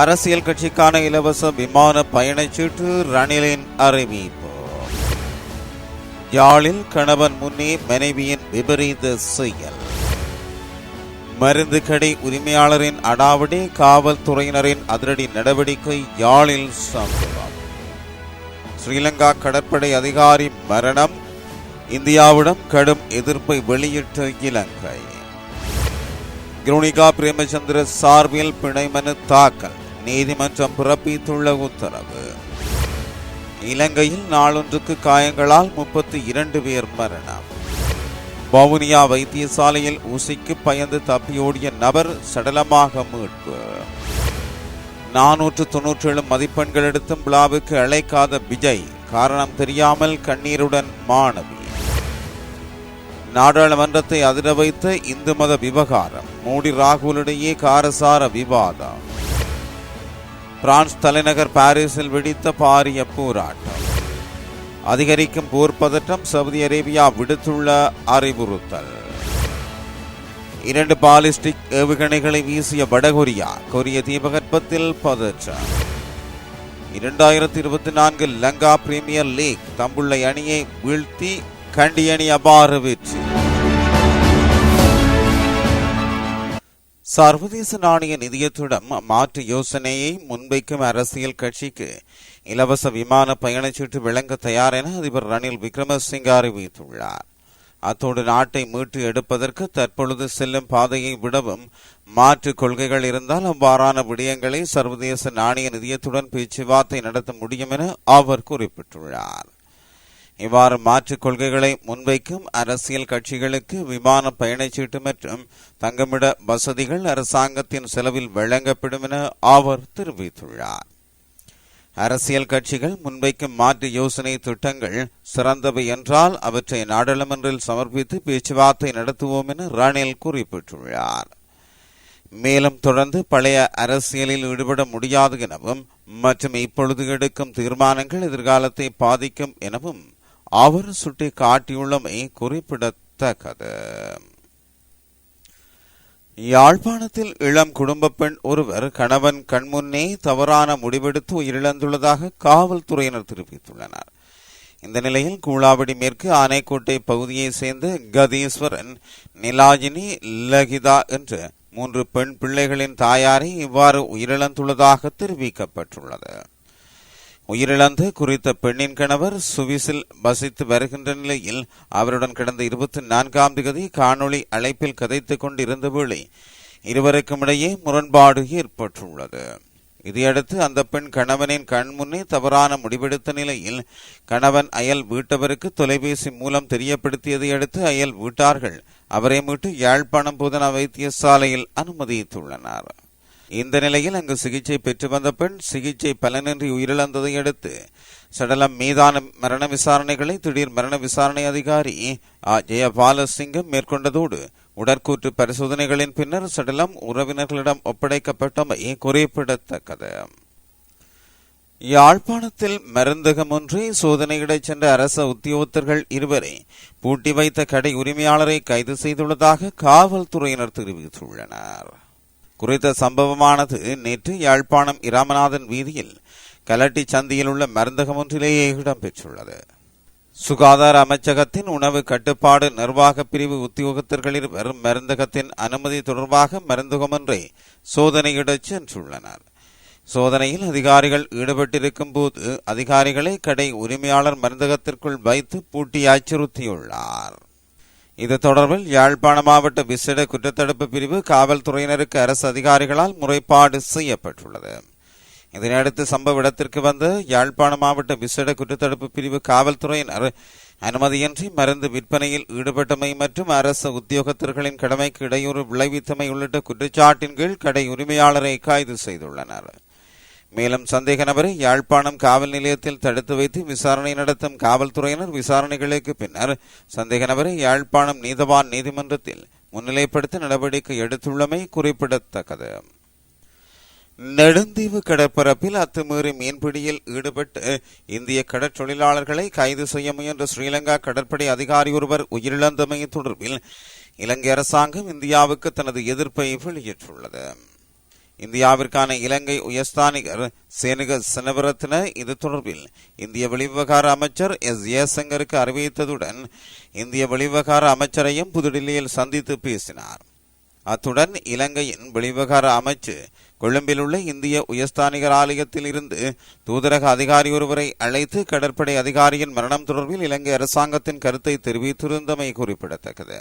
அரசியல் கட்சிக்கான இலவச விமான பயணச்சீட்டு ரணிலின் அறிவிப்பு. யாழில் கணவன் முன்னே மனைவியின் விபரீத செயல். மருந்து கடை உரிமையாளரின் அடாவடி காவல்துறையினரின் அதிரடி நடவடிக்கை யாழில் சம்பவம். ஸ்ரீலங்கா கடற்படை அதிகாரி மரணம். இந்தியாவிடம் கடும் எதிர்ப்பை வெளியிட்ட இலங்கை. குருணிகா பிரேமச்சந்திர சார்பில் பிணை மனு தாக்கல். நீதிமன்றம் பிறப்பித்துள்ள உத்தரவு. இலங்கையில் நாளொன்றுக்கு காயங்களால் முப்பத்தி இரண்டு பேர் மரணம். வவுனியா வைத்தியசாலையில் ஊசிக்கு பயந்து தப்பியோடிய நபர் சடலமாக மீட்பு. நானூற்று தொன்னூற்றி ஏழு மதிப்பெண்கள் எடுத்தும் விழாவுக்கு அழைக்காத விஜய் காரணம் தெரியாமல் கண்ணீருடன் மாணவி. நாடாளுமன்றத்தை அதிர வைத்த இந்து மத விவகாரம் மோடி ராகுலிடையே காரசார விவாதம். பிரான்ஸ் தலைநகர் பாரிஸில் வெடித்த பாரிய போராட்டம். அதிகரிக்கும் போர் பதற்றம் சவுதி அரேபியா விடுத்துள்ள அறிவுறுத்தல். இரண்டு பாலிஸ்டிக் ஏவுகணைகளை வீசிய வடகொரியா கொரிய தீபகற்பத்தில் பதற்றம். இரண்டாயிரத்தி இருபத்தி நான்கு லங்கா பிரீமியர் லீக் தம்புள்ள அணியை வீழ்த்தி கண்டி அணி அபார வெற்றி. சர்வதேச நாணய நிதியத்திடம் மாற்று யோசனையை முன்வைக்கும் அரசியல் கட்சிக்கு இலவச விமான பயணச்சீட்டு விளங்க தயார் என அதிபர் ரணில் விக்ரமசிங்க அறிவித்துள்ளார். அத்தோடு நாட்டை மீட்டு எடுப்பதற்கு தற்பொழுது செல்லும் பாதையை விடவும் மாற்று கொள்கைகள் இருந்தால் அவ்வாறான விடயங்களை சர்வதேச நாணய நிதியத்துடன் பேச்சுவார்த்தை நடத்த முடியும் என அவர் குறிப்பிட்டுள்ளார். இவ்வாறு மாற்றுக் கொள்கைகளை முன்வைக்கும் அரசியல் கட்சிகளுக்கு விமான பயணச்சீட்டு மற்றும் தங்கமிட வசதிகள் அரசாங்கத்தின் செலவில் வழங்கப்படும் என அவர் தெரிவித்துள்ளார். அரசியல் கட்சிகள் முன்வைக்கும் மாற்று யோசனை திட்டங்கள் சிறந்தவை என்றால் அவற்றை நாடாளுமன்றில் சமர்ப்பித்து பேச்சுவார்த்தை நடத்துவோம் என ரணில் குறிப்பிட்டுள்ளார். மேலும் தொடர்ந்து பழைய அரசியலில் ஈடுபட முடியாது எனவும் மற்றும் இப்பொழுது எடுக்கும் தீர்மானங்கள் எதிர்காலத்தை பாதிக்கும் எனவும் அவர் சுட்டி காட்டியுள்ளமை குறிப்பிடத்தக்கது. யாழ்ப்பாணத்தில் இளம் குடும்ப பெண் ஒருவர் கணவன் கண்முன்னே தவறான முடிவெடுத்து உயிரிழந்துள்ளதாக காவல்துறையினர் தெரிவித்துள்ளனர். இந்த நிலையில் கூழாவடி மேற்கு ஆனைக்கோட்டை பகுதியைச் சேர்ந்த கதீஸ்வரன் நிலாஜினி லகிதா என்று மூன்று பெண் பிள்ளைகளின் தாயாரை இவ்வாறு உயிரிழந்துள்ளதாக தெரிவிக்கப்பட்டுள்ளது. உயிரிழந்து குறித்த பெண்ணின் கணவர் சுவிஸில் வசித்து வருகின்ற நிலையில் அவருடன் கடந்த இருபத்தி நான்காம் தேதி காணொளி அழைப்பில் கதைத்துக் கொண்டிருந்த வேளை இருவருக்கும் இடையே முரண்பாடு ஏற்பட்டுள்ளது. இதையடுத்து அந்த பெண் கணவனின் கண்முன்னே தவறான முடிவெடுத்த நிலையில் கணவன் அயல் வீட்டவருக்கு தொலைபேசி மூலம் தெரியப்படுத்தியதை அடுத்து அயல் வீட்டார்கள் அவரை மீட்டு யாழ்ப்பாணம் பூதன வைத்தியசாலையில் அனுமதித்துள்ளனர். இந்த நிலையில் அங்கு சிகிச்சை பெற்று வந்த பெண் சிகிச்சை பலனின்றி உயிரிழந்ததை அடுத்து சடலம் மீதான மரண விசாரணைகளை திடீர் மரண விசாரணை அதிகாரி ஜெய பாலசிங்கம் மேற்கொண்டதோடு உடற்கூற்று பரிசோதனைகளின் பின்னர் சடலம் உறவினர்களிடம் ஒப்படைக்கப்பட்டமை குறிப்பிடத்தக்கது. யாழ்ப்பாணத்தில் மருந்தகம் ஒன்றை சோதனையிடச் சென்ற அரச உத்தியோகத்தர்கள் இருவரை பூட்டி வைத்த கடை உரிமையாளரை கைது செய்துள்ளதாக காவல்துறையினர் தெரிவித்துள்ளனர். குறித்த சம்பவமானது நேற்று யாழ்ப்பாணம் இராமநாதன் வீதியில் கலட்டி சந்தியில் உள்ள மருந்தகம் ஒன்றிலேயே இடம்பெற்றுள்ளது. சுகாதார அமைச்சகத்தின் உணவு கட்டுப்பாடு நிர்வாக பிரிவு உத்தியோகத்தர்களில் வரும் மருந்தகத்தின் அனுமதி தொடர்பாக மருந்தகமொன்றை சோதனையிடச் சென்றுள்ளனர். சோதனையில் அதிகாரிகள் ஈடுபட்டிருக்கும் போது அதிகாரிகளை கடை உரிமையாளர் மருந்தகத்திற்குள் வைத்து பூட்டி அச்சுறுத்தியுள்ளார். இது தொடர்பில் யாழ்ப்பாண மாவட்ட விசேட குற்றத்தடுப்பு பிரிவு காவல்துறையினருக்கு அரசு அதிகாரிகளால் முறைப்பாடு செய்யப்பட்டுள்ளது. இதனையடுத்து சம்பவ இடத்திற்கு வந்த யாழ்ப்பாண மாவட்ட விசேட குற்றத்தடுப்பு பிரிவு காவல்துறையினர் அனுமதியின்றி மருந்து விற்பனையில் ஈடுபட்டமை மற்றும் அரசு உத்தியோகத்தர்களின் கடமைக்கு இடையூறு விளைவித்தமை உள்ளிட்ட குற்றச்சாட்டின் கீழ் கடை உரிமையாளரை கைது செய்துள்ளனர். மேலும் சந்தேக நபரை யாழ்ப்பாணம் காவல் நிலையத்தில் தடுத்து வைத்து விசாரணை நடத்தும் காவல்துறையினர் விசாரணைகளுக்கு பின்னர் சந்தேக நபரை யாழ்ப்பாணம் நீதவான் நீதிமன்றத்தில் முன்னிலைப்படுத்த நடவடிக்கை எடுத்துள்ளமை குறிப்பிடத்தக்கது. நெடுந்தீவு கடற்பரப்பில் அத்துமீறி மீன்பிடியில் ஈடுபட்டு இந்திய கடற்றொழிலாளர்களை கைது செய்ய முயன்ற ஸ்ரீலங்கா கடற்படை அதிகாரி ஒருவர் உயிரிழந்தமை தொடர்பில் இலங்கை அரசாங்கம் இந்தியாவுக்கு தனது எதிர்ப்பை வெளியிட்டுள்ளது. இந்தியாவிற்கான இலங்கை உயர்ஸ்தானிகர் சேனுக சினவரத்ன இது தொடர்பில் இந்திய வெளிவிவகார அமைச்சர் எஸ் ஜெயசங்கருக்கு அறிவித்ததுடன் இந்திய வெளிவிவகார அமைச்சரையும் புதுடில்லியில் சந்தித்து பேசினார். அத்துடன் இலங்கையின் வெளிவிவகார அமைச்சு கொழும்பில் உள்ள இந்திய உயர்ஸ்தானிகர் ஆலயத்தில் இருந்து தூதரக அதிகாரி ஒருவரை அழைத்து கடற்படை அதிகாரியின் மரணம் தொடர்பில் இலங்கை அரசாங்கத்தின் கருத்தை தெரிவித்திருந்தமை குறிப்பிடத்தக்கது.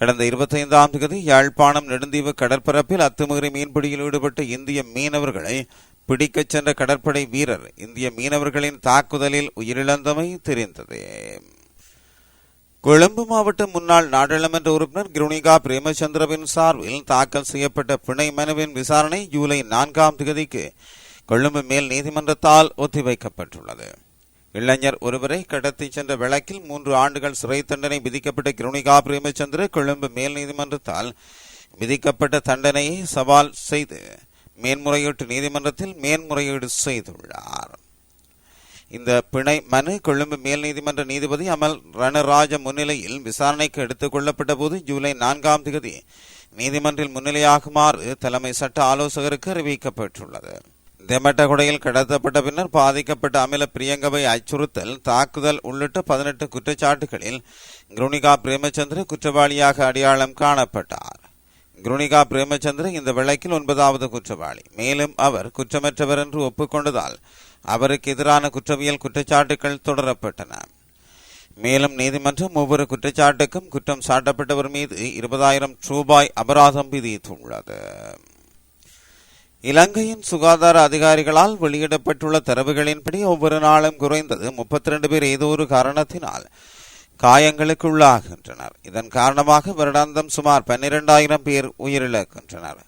கடந்த இருபத்தைந்தாம் தேதி யாழ்ப்பாணம் நெடுந்தீவு கடற்பரப்பில் அத்துமீறி மீன்பிடியில் ஈடுபட்ட இந்திய மீனவர்களை பிடிக்கச் சென்ற கடற்படை வீரர் இந்திய மீனவர்களின் தாக்குதலில் உயிரிழந்தமை தெரிந்தது. கொழும்பு மாவட்ட முன்னாள் நாடாளுமன்ற உறுப்பினர் கிருணிகா பிரேமச்சந்திரவின் சார்பில் தாக்கல் செய்யப்பட்ட பிணை மனுவின் விசாரணை ஜூலை நான்காம் தேதிக்கு கொழும்பு மேல் நீதிமன்றத்தால் ஒத்திவைக்கப்பட்டுள்ளது. இளைஞர் ஒருவரை கடத்தி சென்ற வழக்கில் மூன்று ஆண்டுகள் சிறை தண்டனை விதிக்கப்பட்ட கிருணிகா பிரேமச்சந்திர கொழும்பு மேல் நீதிமன்றத்தால் விதிக்கப்பட்ட தண்டனையை சவால் செய்து மேன்முறையீட்டு நீதிமன்றத்தில் மேன்முறையீடு செய்துள்ளார். இந்த பிணை மனு கொழும்பு மேல் நீதிமன்ற நீதிபதி அமல் ரணராஜ முன்னிலையில் விசாரணைக்கு எடுத்துக் கொள்ளப்பட்ட போது ஜூலை நான்காம் தேதி நீதிமன்றில் முன்னிலையாகுமாறு தலைமை சட்ட ஆலோசகருக்கு அறிவிக்கப்பட்டுள்ளது. தெமட்டகுடையில் கடத்தப்பட்ட பின்னர் பாதிக்கப்பட்ட அமில பிரியங்கவை அச்சுறுத்தல் தாக்குதல் உள்ளிட்ட பதினெட்டு குற்றச்சாட்டுகளில் குருணிகா பிரேமச்சந்திர குற்றவாளியாக அடையாளம் காணப்பட்டார். குருணிகா பிரேமச்சந்திர இந்த வழக்கில் ஒன்பதாவது குற்றவாளி. மேலும் அவர் குற்றமற்றவர் என்று ஒப்புக்கொண்டதால் அவருக்கு எதிரான குற்றவியல் குற்றச்சாட்டுகள் தொடரப்பட்டன. மேலும் நீதிமன்றம் ஒவ்வொரு குற்றச்சாட்டுக்கும் குற்றம் சாட்டப்பட்டவர் மீது இருபதாயிரம் ரூபாய் அபராதம் விதித்துள்ளது. இலங்கையின் சுகாதார அதிகாரிகளால் வெளியிடப்பட்டுள்ள தரவுகளின்படி ஒவ்வொரு நாளும் குறைந்தது முப்பத்தி ரெண்டு பேர் ஏதோ ஒரு காரணத்தினால் காயங்களுக்கு உள்ளாகின்றனர் இதன் காரணமாக வருடாந்தம் சுமார் பன்னிரெண்டாயிரம் பேர் உயிரிழக்கின்றனர்.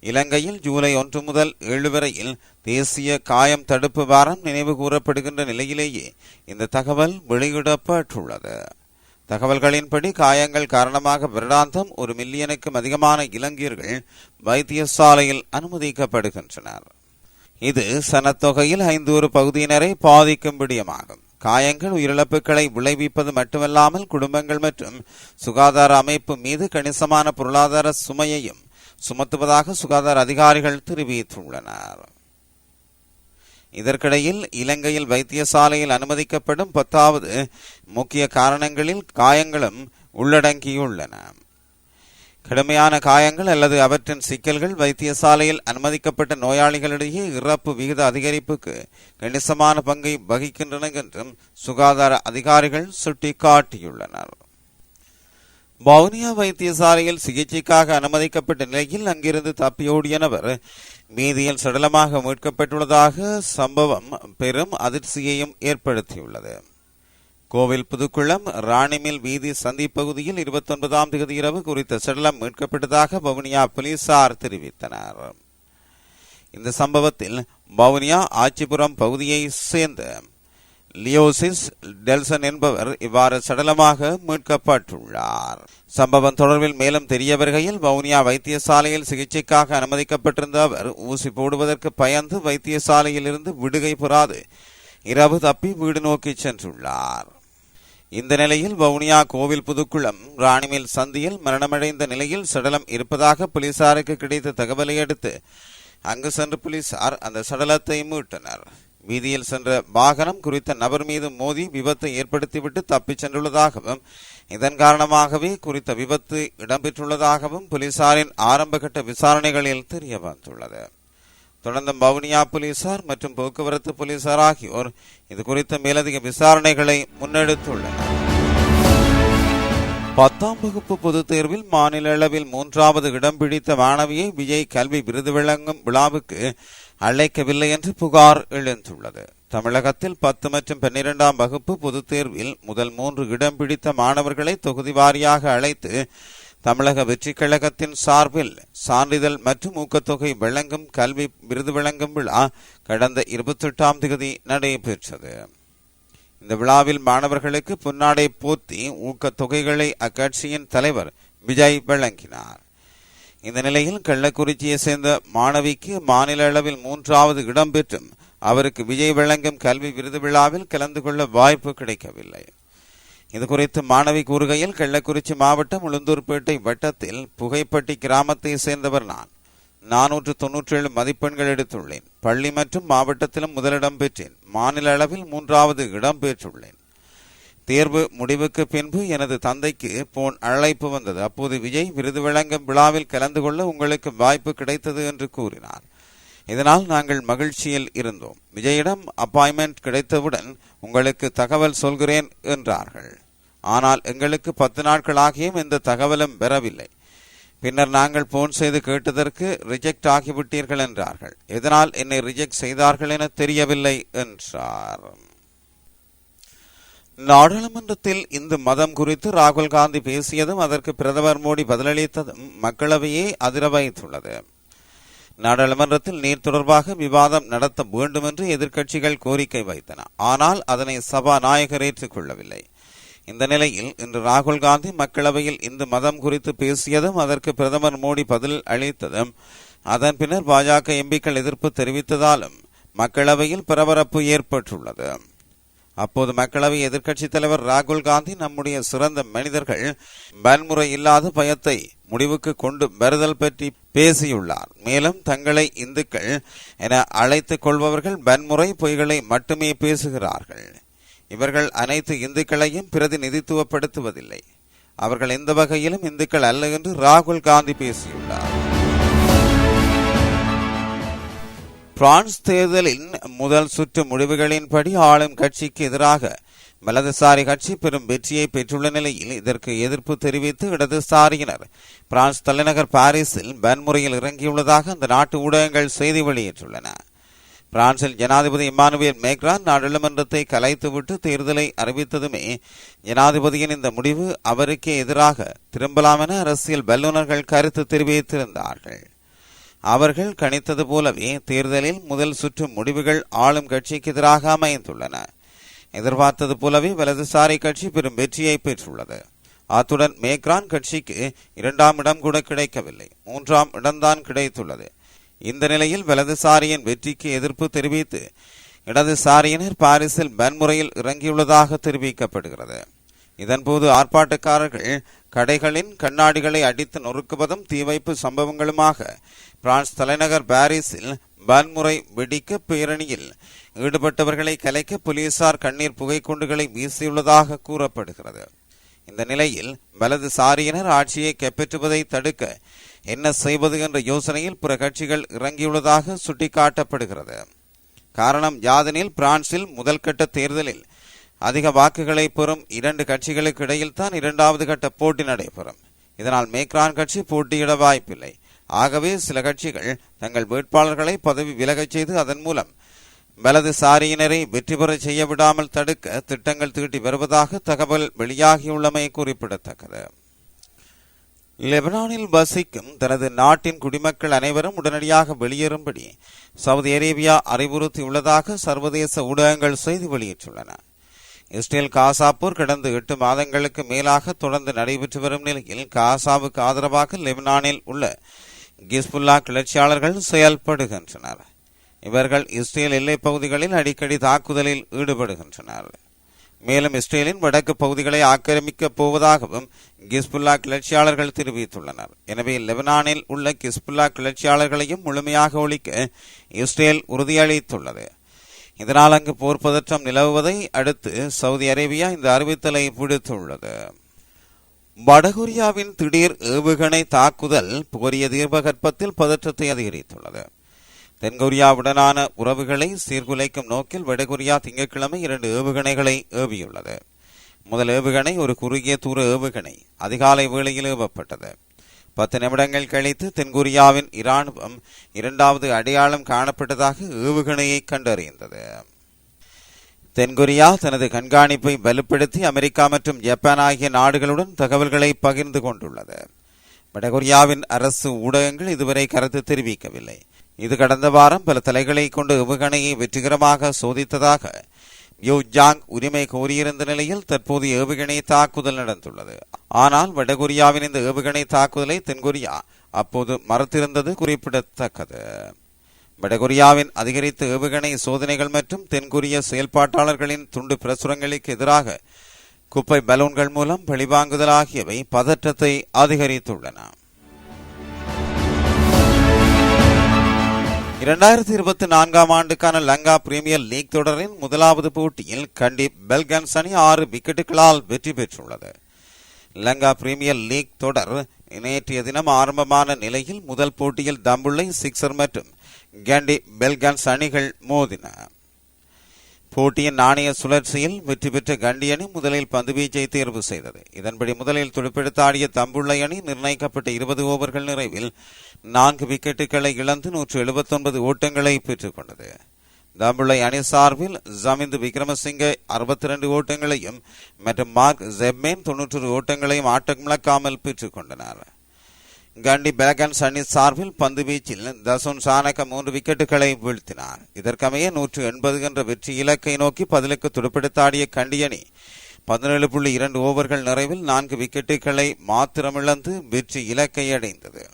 இலங்கையில் ஜூலை ஒன்று முதல் ஏழு வரையில் தேசிய காயம் தடுப்பு வாரம் நினைவு கூறப்படுகின்ற நிலையிலேயே இந்த தகவல் வெளியிடப்பட்டுள்ளது. தகவல்களின்படி காயங்கள் காரணமாக வருடாந்தம் ஒரு மில்லியனுக்கும் அதிகமான இலங்கையர்கள் வைத்தியசாலையில் அனுமதிக்கப்படுகின்றனர். இது சனத்தொகையில் ஐந்து ஒரு பகுதியினரை பாதிக்கும் விடயமாகும் காயங்கள் உயிரிழப்புகளை விளைவிப்பது மட்டுமல்லாமல் குடும்பங்கள் மற்றும் சுகாதார அமைப்பு மீது கணிசமான பொருளாதார சுமையையும் சுமத்துவதாக சுகாதார அதிகாரிகள் தெரிவித்துள்ளனர். இதற்கிடையில் இலங்கையில் வைத்தியசாலையில் அனுமதிக்கப்படும் பத்தாவது முக்கிய காரணங்களில் காயங்களும் உள்ளடங்கியுள்ளன. கடுமையான காயங்கள் அல்லது அவற்றின் சிக்கல்கள் வைத்தியசாலையில் அனுமதிக்கப்பட்ட நோயாளிகளிடையே இறப்பு விகித அதிகரிப்புக்கு கணிசமான பங்கை வகிக்கின்றன என்றும் சுகாதார அதிகாரிகள் சுட்டிக்காட்டியுள்ளனர். வவுனியா வைத்தியசாலையில் சிகிச்சைக்காக அனுமதிக்கப்பட்ட நிலையில் அங்கிருந்து தப்பியோடிய நபர் மீதியில் சடலமாக மீட்கப்பட்டுள்ளதாக சம்பவம் பெரும் அதிர்ச்சியையும் ஏற்படுத்தியுள்ளது. கோவில் புதுக்குளம் ராணிமில் வீதி சந்தி பகுதியில் இருபத்தி ஒன்பதாம் தேதி இரவு குறித்த சடலம் மீட்கப்பட்டதாக வவுனியா போலீசார் தெரிவித்தனர். இந்த சம்பவத்தில் வவுனியா ஆச்சிபுரம் பகுதியை சேர்ந்த லியோசிஸ் டெல்சன் என்பவர் இவ்வாறு சடலமாக மீட்கப்பட்டுள்ளார். சம்பவம் தொடர்பில் மேலும் தெரிய வருகையில் வவுனியா வைத்தியசாலையில் சிகிச்சைக்காக அனுமதிக்கப்பட்டிருந்த அவர் ஊசி போடுவதற்கு பயந்து வைத்தியசாலையில் இருந்து விடுகை பெறாது இரவு தப்பி வீடு நோக்கி சென்றுள்ளார். இந்த நிலையில் வவுனியா கோவில் புதுக்குளம் ராணிமில் சந்தியில் மரணமடைந்த நிலையில் சடலம் இருப்பதாக போலீசாருக்கு கிடைத்த தகவலை அடுத்து அங்கு சென்று போலீசார் அந்த சடலத்தை மீட்டனர். வீதியில் சென்ற வாகனம் குறித்த நபர் மீது மோதி விபத்தை ஏற்படுத்திவிட்டு தப்பிச் சென்றுள்ளதாகவும் இதன் காரணமாகவே குறித்த விபத்து இடம்பெற்றுள்ளதாகவும் போலீசாரின் ஆரம்பகட்ட விசாரணைகளில் தெரிய வந்துள்ளது. தொடர்ந்து வவுனியா போலீசார் மற்றும் போக்குவரத்து போலீசார் ஆகியோர் இது குறித்த மேலதிக விசாரணைகளை முன்னெடுத்துள்ளனர். பத்தாம் வகுப்பு பொதுத் தேர்வில் மாநில அளவில் மூன்றாவது இடம் பிடித்த மாணவியை விஜய் கல்வி விருது வழங்கும் விழாவுக்கு அழைக்கவில்லை என்று புகார் எழுந்துள்ளது. தமிழகத்தில் பத்து மற்றும் பன்னிரெண்டாம் வகுப்பு பொதுத் தேர்வில் முதல் மூன்று இடம் பிடித்த மாணவர்களை தொகுதி வாரியாக அழைத்து தமிழக வெற்றிக் கழகத்தின் சார்பில் சான்றிதழ் மற்றும் ஊக்கத்தொகை வழங்கும் கல்வி விருது வழங்கும் விழா கடந்த இருபத்தெட்டாம் தேதி நடைபெற்றது. இந்த விழாவில் மாணவர்களுக்கு புன்னாடை போத்தி ஊக்கத்தொகைகளை அக்கட்சியின் தலைவர் விஜய் வழங்கினார். இந்த நிலையில் கள்ளக்குறிச்சியை சேர்ந்த மாணவிக்கு மாநில அளவில் மூன்றாவது இடம் பெற்றும் அவருக்கு விஜய் வழங்கும் கல்வி விருது விழாவில் கலந்து கொள்ள வாய்ப்பு கிடைக்கவில்லை. இது குறித்து மாணவி கூறுகையில் கள்ளக்குறிச்சி மாவட்டம் உளுந்தூர்பேட்டை வட்டத்தில் புகைப்பட்டி கிராமத்தை சேர்ந்தவர் நான். நானூற்று தொன்னூற்றி ஏழு மதிப்பெண்கள் எடுத்துள்ளேன். பள்ளி மற்றும் மாவட்டத்திலும் முதலிடம் பெற்றேன். மாநில அளவில் மூன்றாவது இடம் பெற்றுள்ளேன். தேர்வு முடிவுக்கு பின்பு எனது தந்தைக்கு போன் அழைப்பு வந்தது. அப்போது விஜய் விருது வழங்கும் விழாவில் கலந்து கொள்ள உங்களுக்கு வாய்ப்பு கிடைத்தது என்று கூறினார். இதனால் நாங்கள் மகிழ்ச்சியில் இருந்தோம். விஜயிடம் அப்பாயின்மெண்ட் கிடைத்தவுடன் உங்களுக்கு தகவல் சொல்கிறேன் என்றார்கள். ஆனால் எங்களுக்கு பத்து நாட்களாகியும் எந்த தகவலும் பெறவில்லை பின்னர் நாங்கள் போன் செய்து கேட்டதற்கு ரிஜெக்ட் ஆகிவிட்டீர்கள் என்றார்கள். எதனால் என்னை ரிஜெக்ட் செய்தார்கள் என தெரியவில்லை என்றார். நாடாளுமன்றத்தில் இந்து மதம் குறித்து ராகுல் காந்தி பேசியதும் அதற்கு பிரதமர் மோடி பதிலளித்ததும் மக்களவையே அதிர வைத்துள்ளது. நாடாளுமன்றத்தில் நீர் தொடர்பாக விவாதம் நடத்த வேண்டும் என்று எதிர்க்கட்சிகள் கோரிக்கை வைத்தன. ஆனால் அதனை சபாநாயகர் ஏற்றுக்கொள்ளவில்லை. இந்த நிலையில் இன்று ராகுல் காந்தி மக்களவையில் இந்து மதம் குறித்து பேசியதும் அதற்கு பிரதமர் மோடி பதில் அளித்ததும் அதன் பின்னர் பாஜக எம்பிக்கள் எதிர்ப்பு தெரிவித்ததாலும் மக்களவையில் பரபரப்பு ஏற்பட்டுள்ளது. அப்போது மக்களவை எதிர்க்கட்சித் தலைவர் ராகுல் காந்தி நம்முடைய சிறந்த மனிதர்கள் வன்முறை இல்லாத பயத்தை முடிவுக்கு கொண்டு வருதல் பற்றி பேசியுள்ளார். மேலும் தங்களை இந்துக்கள் என அழைத்துக் கொள்பவர்கள் வன்முறை பொய்களை மட்டுமே பேசுகிறார்கள். இவர்கள் அனைத்து இந்துக்களையும் பிரதிநிதித்துவப்படுத்துவதில்லை. அவர்கள் எந்த வகையிலும் இந்துக்கள் அல்ல என்று ராகுல் காந்தி பேசியுள்ளார். பிரான்ஸ் தேர்தலின் முதல் சுற்று முடிவுகளின்படி ஆளும் கட்சிக்கு எதிராக வலதுசாரி கட்சி பெரும் வெற்றியை பெற்றுள்ள நிலையில் இதற்கு எதிர்ப்பு தெரிவித்து இடதுசாரியினர் பிரான்ஸ் தலைநகர் பாரிஸில் வன்முறையில் இறங்கியுள்ளதாக அந்த நாட்டு ஊடகங்கள் செய்தி வெளியிட்டுள்ளன. பிரான்சில் ஜனாதிபதி இமானுவேல் மேக்ரான் நாடாளுமன்றத்தை கலைத்துவிட்டு தேர்தலை அறிவித்ததுமே ஜனாதிபதியின் இந்த முடிவு அவருக்கே எதிராக திரும்பலாம் என அரசியல் வல்லுநர்கள் கருத்து தெரிவித்திருந்தார்கள். அவர்கள் கணித்தது போலவே தேர்தலில் முதல் சுற்று முடிவுகள் ஆளும் கட்சிக்கு எதிராக அமைந்துள்ளன. எதிர்பார்த்தது போலவே வலதுசாரி கட்சி பெரும் வெற்றியை பெற்றுள்ளது. அத்துடன் மேக்ரான் கட்சிக்கு இரண்டாம் இடம் கூட கிடைக்கவில்லை. மூன்றாம் இடம்தான் கிடைத்துள்ளது. இந்த நிலையில் வலதுசாரியின் வெற்றிக்கு எதிர்ப்பு தெரிவித்து இடதுசாரியினர் பாரிஸில் வன்முறையில் இறங்கியுள்ளதாக தெரிவிக்கப்படுகிறது. இதன்போது ஆர்ப்பாட்டக்காரர்கள் கடைகளின் கண்ணாடிகளை அடித்து நொறுக்குவதும் தீவைப்பு சம்பவங்களுமாக பிரான்ஸ் தலைநகர் பாரிஸில் வன்முறை வெடிக்க பேரணியில் ஈடுபட்டவர்களை கலைக்க போலீசார் கண்ணீர் புகைக்குண்டுகளை வீசியுள்ளதாக கூறப்படுகிறது. இந்த நிலையில் வலதுசாரியினர் ஆட்சியை கைப்பற்றுவதை தடுக்க என்ன செய்வது என்ற யோசனையில் பிற கட்சிகள் இறங்கியுள்ளதாக சுட்டிக்காட்டப்படுகிறது. காரணம் யாதெனில் பிரான்சில் முதல் கட்ட தேர்தலில் அதிக வாக்குகளை பெறும் இரண்டு கட்சிகளுக்கு இடையில் தான் இரண்டாவது கட்ட போட்டி நடைபெறும். இதனால் மேக்ரான் கட்சி போட்டியிட வாய்ப்பில்லை. ஆகவே சில கட்சிகள் தங்கள் வேட்பாளர்களை பதவி விலகச் செய்து அதன் மூலம் வலதுசாரியினரை வெற்றி பெற செய்ய விடாமல் தடுக்க திட்டங்கள் தீட்டி வருவதாக தகவல் வெளியாகியுள்ளமை குறிப்பிடத்தக்கது. லெபனானில் வசிக்கும் தனது நாட்டின் குடிமக்கள் அனைவரும் உடனடியாக வெளியேறும்படி சவுதி அரேபியா அறிவுறுத்தியுள்ளதாக சர்வதேச ஊடகங்கள் செய்தி வெளியிட்டுள்ளன. இஸ்ரேல் காசாப்பூர் கடந்த எட்டு மாதங்களுக்கு மேலாக தொடர்ந்து நடைபெற்று வரும் நிலையில் காசாவுக்கு ஆதரவாக லெபனானில் உள்ள கிஸ்புல்லா கிளர்ச்சியாளர்கள் செயல்படுகின்றனர். இவர்கள் இஸ்ரேல் எல்லைப் பகுதிகளில் அடிக்கடி தாக்குதலில் ஈடுபடுகின்றனர். மேலும் இஸ்ரேலின் வடக்கு பகுதிகளை ஆக்கிரமிக்கப் போவதாகவும் கிஸ்புல்லா கிளர்ச்சியாளர்கள் தெரிவித்துள்ளனர். எனவே லெபனானில் உள்ள கிஸ்புல்லா கிளர்ச்சியாளர்களையும் முழுமையாக ஒழிக்க இஸ்ரேல் உறுதியளித்துள்ளது. இதனால் அங்கு போர் பதற்றம் நிலவுவதை அடுத்து சவுதி அரேபியா இந்த அறிவித்தலை விடுத்துள்ளது. வடகொரியாவின் திடீர் ஏவுகணை தாக்குதல் கோரிய தீபகற்பத்தில் பதற்றத்தை அதிகரித்துள்ளது. தென்கொரியாவுடனான உறவுகளை சீர்குலைக்கும் நோக்கில் வடகொரியா திங்கட்கிழமை இரண்டு ஏவுகணைகளை ஏவியுள்ளது. முதல் ஏவுகணை ஒரு குறுகிய தூர ஏவுகணை அதிகாலை வேளையில் ஏவப்பட்டது. பத்து நிமிடங்கள் கழித்து தென்கொரியாவின் இராணுவம் இரண்டாவது அடையாளம் காணப்பட்டதாக ஏவுகணையை கண்டறிந்தது. தென்கொரியா தனது கண்காணிப்பை வலுப்படுத்தி அமெரிக்கா மற்றும் ஜப்பான் ஆகிய நாடுகளுடன் தகவல்களை பகிர்ந்து கொண்டுள்ளது. வடகொரியாவின் அரசு ஊடகங்கள் இதுவரை கருத்து தெரிவிக்கவில்லை. இது கடந்த வாரம் பல தலைகளை கொண்டு ஏவுகணையை வெற்றிகரமாக சோதித்ததாக யோஜாங் உரிமை கோரியிருந்த நிலையில் தற்போது ஏவுகணை தாக்குதல் நடந்துள்ளது. ஆனால் வடகொரியாவின் இந்த ஏவுகணை தாக்குதலை தென்கொரியா அப்போது மறுத்திருந்தது குறிப்பிடத்தக்கது. வடகொரியாவின் அதிகரித்த ஏவுகணை சோதனைகள் மற்றும் தென்கொரிய செயல்பாட்டாளர்களின் துண்டு பிரசுரங்களுக்கு எதிராக குப்பை பலூன்கள் மூலம் பழிவாங்குதல் ஆகியவை பதற்றத்தை அதிகரித்துள்ளன. இரண்டாயிரத்தி இருபத்தி நான்காம் ஆண்டுக்கான லங்கா பிரீமியர் லீக் தொடரின் முதலாவது போட்டியில் கண்டி பெல்கன்ஸ் அணி ஆறு விக்கெட்டுகளால் வெற்றி பெற்றுள்ளது. லங்கா பிரீமியர் லீக் தொடர் நேற்றைய தினம் ஆரம்பமான நிலையில் முதல் போட்டியில் தம்புள்ளை சிக்ஸர் மற்றும் கண்டி பெல்கன்ஸ் அணிகள் மோதின. போட்டியின் நாணய சுழற்சியில் வெற்றி பெற்ற கண்டி அணி முதலில் பந்துவீச்சை தேர்வு செய்தது. இதன்படி முதலில் துடுப்பெடுத்தாடிய தம்புள்ளை அணி நிர்ணயிக்கப்பட்ட இருபது ஓவர்கள் நிறைவில் நான்கு விக்கெட்டுகளை இழந்து நூற்று எழுபத்தொன்பது ஓட்டங்களை பெற்றுக்கொண்டது. தம்புள்ளை அணி சார்பில் ஜமிந்து விக்ரமசிங்கே அறுபத்தி ரெண்டு ஓட்டங்களையும் மற்றும் மார்க் ஜெப்மேன் தொன்னூற்றொரு ஓட்டங்களையும் ஆட்டமிழக்காமல் பெற்றுக்கொண்டனர். கண்டி பேகன்ஸ் அணி சார்பில் பந்து வீச்சில் தசுன் சானக மூன்று விக்கெட்டுகளை வீழ்த்தினார். இதற்கமைய நூற்று எண்பது என்ற வெற்றி இலக்கை நோக்கி பதிலுக்கு துடுப்பெடுத்தாடிய கண்டி அணி பதினேழு புள்ளி இரண்டு ஓவர்கள் நிறைவில் நான்கு விக்கெட்டுகளை மாத்திரமிழந்து வெற்றி இலக்கை அடைந்தது.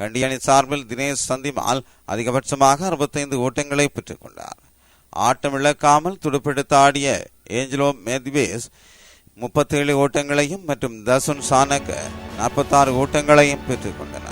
கண்டியணி சார்பில் தினேஷ் சந்திமால் அதிகபட்சமாக அறுபத்தைந்து ஓட்டங்களை பெற்றுக் கொண்டார் ஆட்டம் இழக்காமல் துடுப்பெடுத்து ஆடிய ஏஞ்சலோ மெத்வேஸ் முப்பத்தேழு ஓட்டங்களையும் மற்றும் தசுன் சானக் நாற்பத்தாறு ஓட்டங்களையும் பெற்றுக் கொண்டனர்